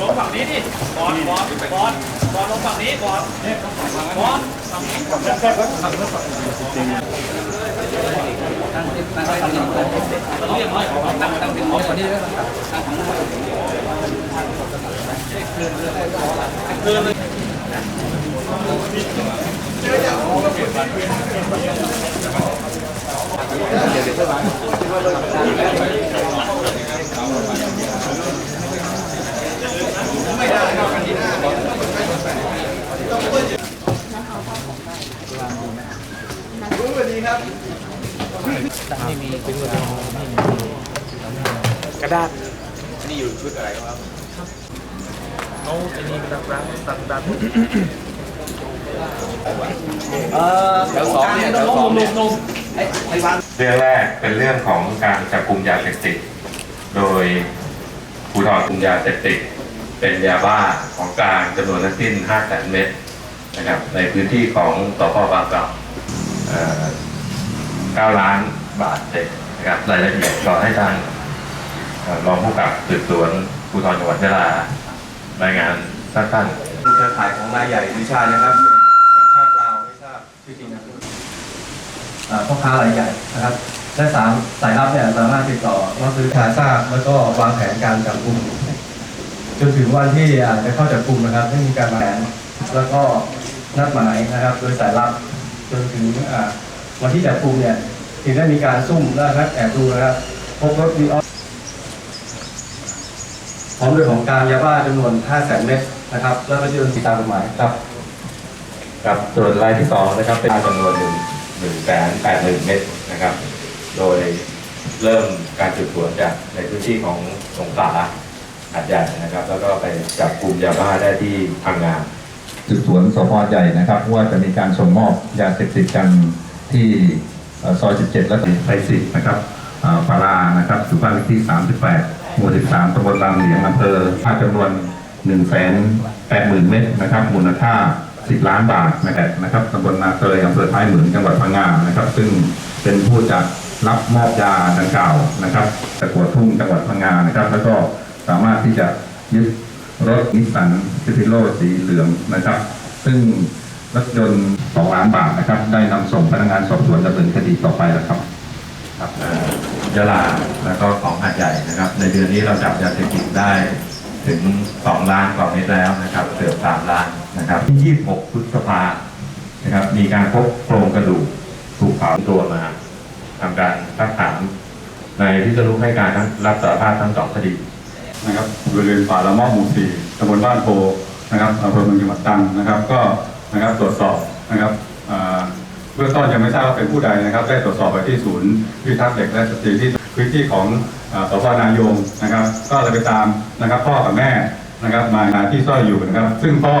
ลงฝั่งนี้ดิบอลบอลบอลบอลลงฝั่งนี้บอลบอลฝั่งนี้ กระดาษนี่อยู่ชุดอะไรครับเอาไอ้นี่มันดังดังดั งดังแถวสองเนี่ยแถวสองเนี่ยเรื่องแรกเป็นเรื่องของการจับกลุ่มยาเสพติด โดยภูธรกลุ่มยาเสพติด เป็นยาบ้าของกลางจำนวนทั้งสิ้น5แสนเม็ดนะครับ ในพื้นที่ของสพบางกล่ำเอ่อ9ล้านบาทเศษนะครับรายละเอียดก็ให้ทางเอ่อรองผู้กำกับสืบสวนภูธรจังหวัดยะลารายงานสั้นๆ เครือข่ายของรายใหญ่วิชานะครับ คือจริงนะอ่าพ่อค้ารายใหญ่นะครับและสามสายลับเนี่ยสามารถติดต่อรับซื้อคาทราบแล้วก็วางแผนการจับกลุ่มจนถึงวันที่จะเข้าจับกลุ่มนะครับไม่มีการวางแผนแล้วก็นัดหมายนะครับ โดยสายลับจนถึงวันที่จับกลุ่มเนี่ยถึงได้มีการซุ่มและนัดแอบดูนะครับพบรถวีออสพร้อมด้วยของกลางยาบ้าจำนวน5แสนเม็ดนะครับ แล้วก็จะโดนติดตามกฎหมายครับ ครับส่วนรายที่สองนะครับเป็นจำนวนหนึ่งหนึ่งแสนแปดหมื่นเม็ดนะครับ โดยเริ่มการสืบสวนจากในพื้นที่ของสงขลาหาดใหญ่นะครับ แล้วก็ไปจับกลุ่มยาบ้าได้ที่พังงาสืบสวนสพใหญ่นะครับ ว่าจะมีการส่งมอบยาเสพติดกันที่เอ่อซอย 17 และไทยสินะครับปารานะครับสุบ้านเลขที่ 38 หมู่ 13ตำบลบางเหลียงอำเภอภาจำนวน 1 8 0 0 0 0 เม็ดนะครับ มูลค่า 10 ล้านบาทนะครับนะครับตำบลนาเตยอำเภอท้ายเหมืองจังหวัดพังงานะครับ ซึ่งเป็นผู้จัดรับมอบยาดังกล่าวนะครับตะกัวทุ่งจังหวัดพังงานะครับ แล้วก็สามารถที่จะยึดรถนิสสันซิติโลสีเหลืองนะครับ ซึ่งรถยนต์2ล้านบาทนะครับ ได้นำส่งพนักงานสอบสวนดำเนินคดีต่อไปแล้วครับครับยะลาแล้วก็ของหาดใหญ่นะครับ ในเดือนนี้เราจับยาเสพติดได้ถึง 2 ล้านกว่าเม็ดแล้วนะครับเกือบ3ล้าน นะครับที่26พฤษภานะครับมีการพบโครงกระดูกถูกเผาตัวมาทำการซักถามในที่จะรู้ให้การทั้งรับสารภาพทั้งสองคดีนะครับบริเวณป่าละมาะหมู่สี่ตำบลบ้านโพนะครับอำเภอเมืองจังหวัดตรังนะครับ ก็นะครับตรวจสอบนะครับเบื้องต้นยังไม่ทราบว่าเป็นผู้ใดนะครับ ได้ตรวจสอบไปที่ศูนย์พิทักษ์เด็กและสตรีที่พื้นที่ของสพนายงนะครับ ก็เลยไปตามนะครับ พ่อกับแม่นะครับ มาหาที่ซ่อยอยู่นะครับ ซึ่งพ่อ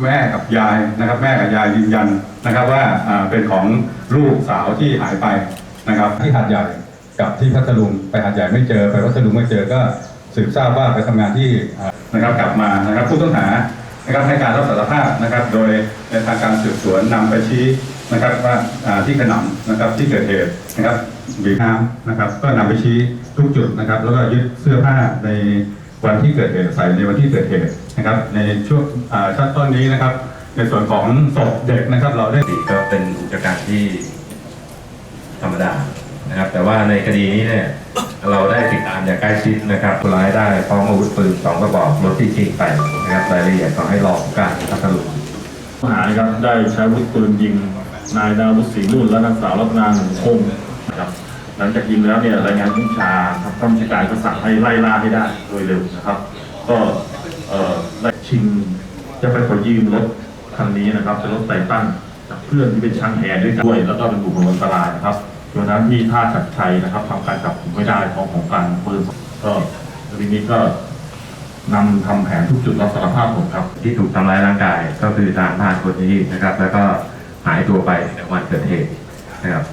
แม่กับยายนะครับ แม่กับยายยืนยันนะครับว่าเป็นของลูกสาวที่หายไปนะครับ ที่หาดใหญ่กับที่พัทลุงไปหาดใหญ่ไม่เจอไปพัทลุงไม่เจอก็สืบทราบว่าไปทำงานที่นะครับกลับมานะครับผู้ต้องหานะครับให้การรับสารภาพนะครับ โดยในทางการสืบสวนนำไปชี้นะครับว่าที่ขนำนะครับที่เกิดเหตุนะครับบีบน้ำนะครับ ก็นำไปชี้ทุกจุดนะครับ แล้วก็ยึดเสื้อผ้าในวันที่เกิดเหตุใส่ในวันที่เกิดเหตุ นะครับ ในช่วงชั้นต้นนี้นะครับ ในส่วนของศพเด็กนะครับ เราได้ก็เป็นอุกชะกันที่ธรรมดานะครับ แต่ว่าในคดีนี้เนี่ยเราได้ติดตามอย่างใกล้ชิดนะครับคนร้ายได้พร้อมอาวุธปืนสองกระบอกรถที่ชิงไปนะครับรายละเอียดก็ให้รอผู้การพัทลุงผู้หานะครับได้ใช้อาวุธปืนยิงนายดาวุฒิศรีนุ่นและนางสาวรัตนาหนึ่งคงนะครับหลังจากยิงแล้วเนี่ยรายงานผู้ชาครับท่านผู้ชาการก็สั่งให้ไล่ล่าให้ได้โดยเร็วนะครับ ก็ เอ่อชิงจะไปขอยืมรถคันนี้นะครับเป็นรถไต่ตั้งจากเพื่อนที่เป็นช่างแอร์ด้วยกันด้วย แล้วก็เป็นบุคคลอันตรายนะครับจนนั้นที่ท่าชัดชัยนะครับทำการจับกุมไม่ได้ของของกลารปืนก็ทีนี้ก็นำทำแผนทุกจุดรับสารภาพผมครับ ที่ถูกทำร้ายร่างกายก็คือทางพรานคนนี้นะครับ แล้วก็หายตัวไปในวันเกิดเหตุนะครับ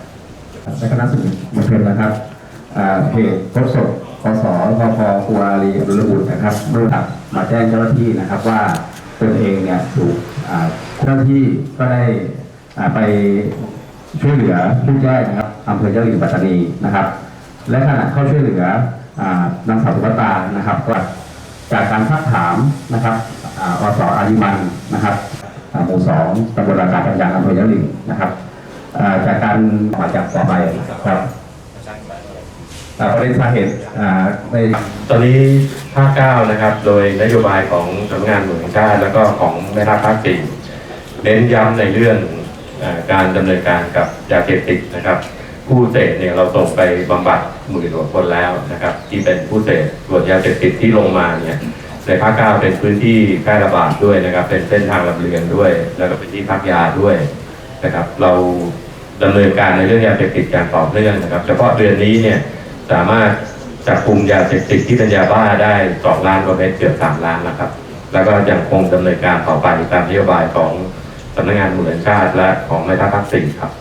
และคณะสื่อมวลชนนะครับเพจพบศพคสพพครูอารีอรุณบุตรนะครับเมื่อ มาแจ้งเจ้าหน้าที่นะครับว่าตนเองเนี่ยถูกเจ้าหน้าที่ก็ได้ไปช่วยเหลือผู้แจ้งนะครับอำเภอเยะลิงปัตตานีนะครับ และขณะเข้าช่วยเหลือนางสาวสุภตานะครับก็จากการทักถามนะครับอสอาริมันนะครับหมู่สองตำบลรากาปัญญาอำเภอยะลิงนะครับจากการมาจากต่อไปครับ อ่าประเด็นสาเหตุในตอนนี้ภาคเก้านะครับ โดยนโยบายของสำนักงานหน่วยงานชาติแล้วก็ของแม่ทัพภาคสี่เน้นย้ำในเรื่องอการดำเนินการกับยาเสพติดนะครับ ผู้เสพเนี่ยเราส่งไปบำบัดหมื่นกว่าคนแล้วนะครับ ที่เป็นผู้เสพส่วนยาเสพติดที่ลงมาเนี่ยในภาคเก้าเป็นพื้นที่แพร่ระบาดด้วยนะครับ เป็นเส้นทางลำเลียงด้วย แล้วก็เป็นที่พักยาด้วยนะครับ เราดำเนินการในเรื่องยาเสพติดอย่างต่อเนื่องนะครับ เฉพาะเดือนนี้เนี่ย สามารถจับกลุ่มยาเสพติดที่เป็นยาบ้าได้สองล้านกว่าเม็ดเกือบสามล้านนะครับ แล้วก็ยังคงดำเนินการต่อไปตามนโยบายของสำนักงานตำรวจแห่งชาติและของแม่ทัพภาคสี่ครับ